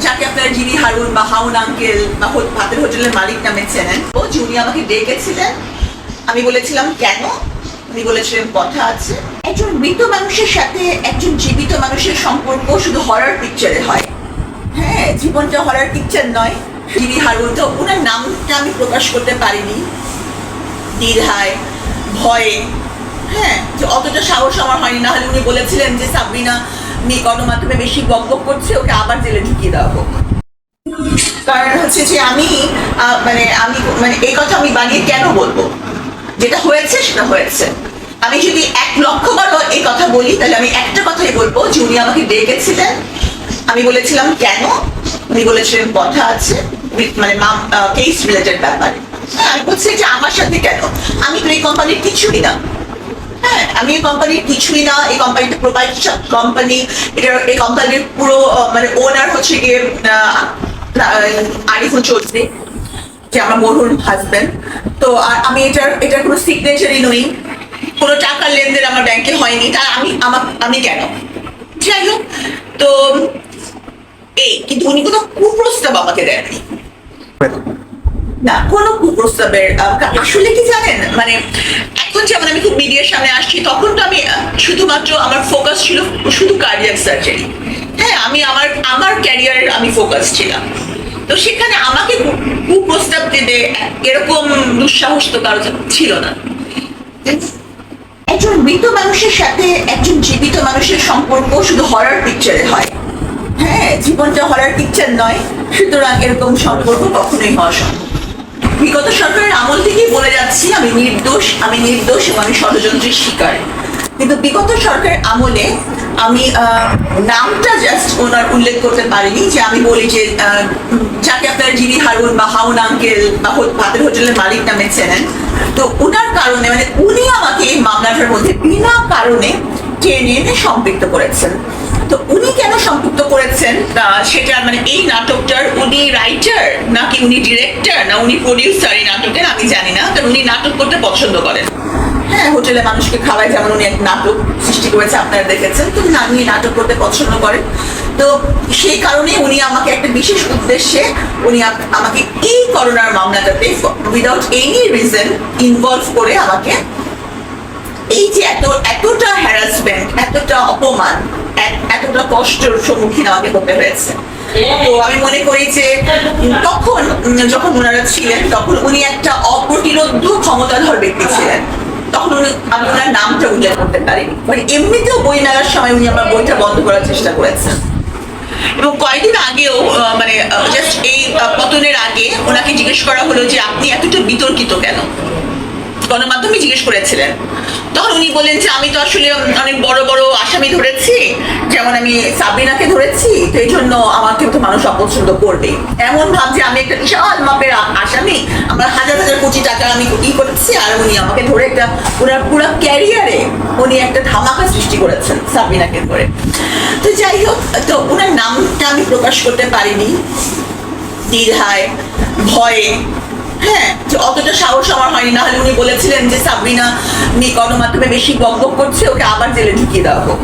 যাকে আপনারা জিনি হারুন বা হাউন আঙ্কেল বা ভাতের হোটেলের মালিক নামে চেনেন, ও যে উনি আমাকে ডেকেছিলেন, আমি বলেছিলাম, কেন? উনি বলেছিলেন, কথা আছে। একজন মৃত মানুষের সাথে একজন জীবিত মানুষের সম্পর্ক শুধু হরার পিকচারে হয়। হ্যাঁ জীবনটা হরার পিকচার নয়। জিনি হারুন, তো ওনার নামটা আমি প্রকাশ করতে পারিনি। দ্বিধায় ভয়ে। হ্যাঁ যে অতটা সাহস আমার হয়নি। না হলে উনি বলেছিলেন যে, সাবরিনা মেয়ে গণমাধ্যমে বেশি বক বক করছে, ওকে আবার জেলে ঢুকিয়ে দেওয়া হোক। কারণ হচ্ছে যে আমি মানে আমি মানে এই কথা আমি বানিয়ে কেন বলব? যেটা হয়েছে সেটা হয়েছে। আমি যদি এক লক্ষ বারও এই কথা বলি, তাহলে আমি একটা কথাই বলব, যে উনি আমাকে ডেকেছিলেন। আমি বলেছিলাম, কেন? উনি বলেছিলেন, কথা আছে মানে কেস রিলেটেড ব্যাপারে। আমি বলছি যে আমার সাথে কেন? আমি তো এই কোম্পানির কিছুই না। হ্যাঁ আমি এই কোম্পানির কিছুই না, এই কোম্পানিতে প্রোভাইড কোম্পানি এটা এই কোম্পানির পুরো মানে ওনার হচ্ছে গিয়ে আরিফুল চৌধুরী, যে আমার মরহুর হাজবেন্ড তো আর আমি এটার এটার কোনো সিগনেচারই নই। কোনো টাকার লেনদেন আমার ব্যাংকে হয়নি। তা আমি, আমার, আমি কেন? যাই হোক, তো, এই, কিন্তু উনি কোনো কুপ্রস্তাব আমাকে দেননি। না, কোনো কুপ্রস্তাবের আসলে কি জানেন? মানে এখন যেমন আমি খুব মিডিয়ার সামনে আসছি, তখন তো আমি শুধুমাত্র আমার ফোকাস ছিল শুধু কার্ডিয়াক সার্জারি হ্যাঁ আমি আমার আমার ক্যারিয়ারের আমি ফোকাস ছিলাম। তো সেখানে আমাকে কুপ্রস্তাব দেবে এরকম দুঃসাহস তো কারও ছিল না। একজন মৃত মানুষের সাথে একজন জীবিত মানুষের সম্পর্ক শুধু হরার পিকচারে হয়। হ্যাঁ জীবনটা হরার পিকচার নয়, সুতরাং এরকম সম্পর্ক কখনোই হওয়া সম্ভব বিগত সরকারের আমল থেকেই বলে যাচ্ছি, আমি নির্দোষ আমি নির্দোষ এবং আমি ষড়যন্ত্রের শিকার। কিন্তু বিগত সরকারের আমলে আমি নামটা জাস্ট ওনার উল্লেখ করতে পারিনি যে আমি বলি যে যাকে আপনারা জিনি হারুন বা হাউন আঙ্কেল বা ভাতের হোটেলের মালিক নামে চেনেন, তো ওনার কারণে মানে উনি আমাকে এই মামলাটার মধ্যে বিনা কারণে টেনে এনে সম্পৃক্ত করেছেন। তো উনি কেন সম্পৃক্ত করেছেন? সেটা মানে এই নাটকটার উনি রাইটার নাকি উনি ডিরেক্টর না উনি প্রডিউসার এই নাটকের আমি জানি না, কারণ উনি নাটক করতে পছন্দ করেন। হ্যাঁ হোটেলে মানুষকে খাওয়ায় যেমন উনি এক নাটক সৃষ্টি করেছে, আপনারা দেখেছেন, তো উনি নাটক করতে পছন্দ করেন। তো সেই কারণে উনি আমাকে একটা বিশেষ উদ্দেশ্যে উনি আমাকে এই করোনার মামলাটাতে উইদাউট এনি রিজন ইনভলভ করে আমাকে এই যে এত এতটা হ্যারাসমেন্ট এতটা অপমান এতটা কষ্টের সম্মুখীন আমাকে হতে হয়েছে। তো আমি মনে করি যে তখন যখন ওনারা ছিলেন, তখন উনি একটা অপ্রতিরোধ ক্ষমতাধর ব্যক্তি ছিলেন। তখন উনি আমি ওনার নামটা উল্লেখ করতে পারিনি। মানে এমনিতেও বই মেলার সময় উনি আমার বইটা বন্ধ করার চেষ্টা করেছেন। এবং কয়েকদিন আগেও মানে জাস্ট এই পতনের আগে ওনাকে জিজ্ঞেস করা হলো যে আপনি এতটা বিতর্কিত কেন? গণমাধ্যমে জিজ্ঞেস করেছিলেন। তখন উনি বলেন যে, আমি তো আসলে অনেক বড় বড় আসামি ধরেছি। যেমন আমি সাবিনাকে ধরেছি তো এই জন্য আমাকে তো মানুষ অপছন্দ করবে। এমন ভাব যে, আমি একটা বিশাল মাপের আসামি। আমার হাজার হাজার কোটি টাকা আমি ই করেছি, আর উনি আমাকে ধরে একটা ওনার পুরো ক্যারিয়ারে উনি একটা ধামাকা সৃষ্টি করেছেন সাবিনাকে ধরে। তো যাই হোক, তো ওনার নামটা আমি প্রকাশ করতে পারিনি। দ্বিধায়, ভয়ে হ্যাঁ অতটা সাহস আমার হয়নি। না হলে উনি বলেছিলেন যে সাবরিনা নিয়ে গণমাধ্যমে বেশি বক বক করছে, ওকে আবার জেলে ঢুকিয়ে দেওয়া হোক।